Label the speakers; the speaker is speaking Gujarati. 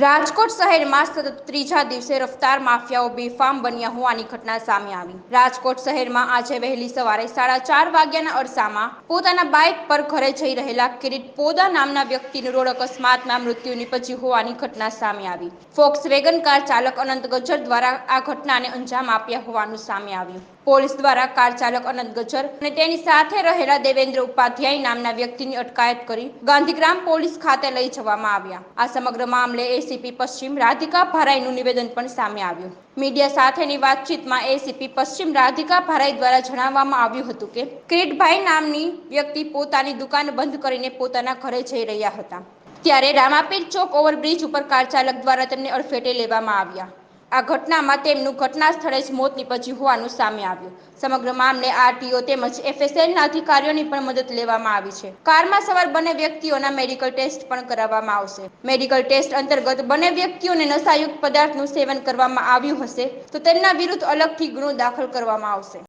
Speaker 1: રાજકોટ શહેરમાં સતત ત્રીજા દિવસે રફતાર માફિયાઓ બેફામ બન્યા હોવાની ઘટના સામે આવી. રાજકોટ શહેરમાં આજે વહેલી સવારે સાડા ચાર વાગ્યાના અરસામાં પોતાના બાઇક પર ઘરે જઈ રહેલા કિરીટ પોદા નામના વ્યક્તિનું રોડ અકસ્માતમાં મૃત્યુ નીપજ્યું હોવાની ઘટના સામે આવી. ફોક્સ વેગન કાર ચાલક અનંત ગજ્જર દ્વારા આ ઘટનાને અંજામ આપ્યા હોવાનું સામે આવ્યું. પોલીસ દ્વારા કાર ચાલક અનંત ગજર અને તેની સાથે રહેલા દેવેન્દ્ર ઉપાધ્યાય નામના વ્યક્તિની અટકાયત કરી ગાંધીગ્રામ પોલીસ ખાતે લઈ જવામાં આવ્યા. આ સમગ્ર મામલે એસીપી પશ્ચિમ રાધિકા ભારાઈનું નિવેદન પણ સામે આવ્યું. મીડિયા સાથેની વાતચીતમાં એસીપી પશ્ચિમ રાધિકા ભારાઈ દ્વારા જણાવવામાં આવ્યું હતું કે, કિરીટભાઈ નામની વ્યક્તિ પોતાની દુકાન બંધ કરીને પોતાના ઘરે જઈ રહ્યા હતા. ત્યારે રામાપીર ચોક ઓવરબ્રિજ ઉપર કાર ચાલક દ્વારા તેમને અડફેટે લેવામાં આવ્યા. આ ઘટનામાં તેમનું ઘટના સ્થળે જ મોત નીપજ્યું હોવાનું સામે આવ્યું. સમગ્ર મામલે આરટીઓ તેમજ એફએસએલના અધિકારીઓની પણ મદદ લેવામાં આવી છે. કારમાં સવાર બંને વ્યક્તિઓના મેડિકલ ટેસ્ટ પણ કરાવવામાં આવશે. મેડિકલ ટેસ્ટ અંતર્ગત બંને વ્યક્તિઓને નશાયુક્ત પદાર્થનું સેવન કરવામાં આવ્યું હશે, તો તેમના વિરુદ્ધ અલગથી ગુનો દાખલ કરવામાં આવશે.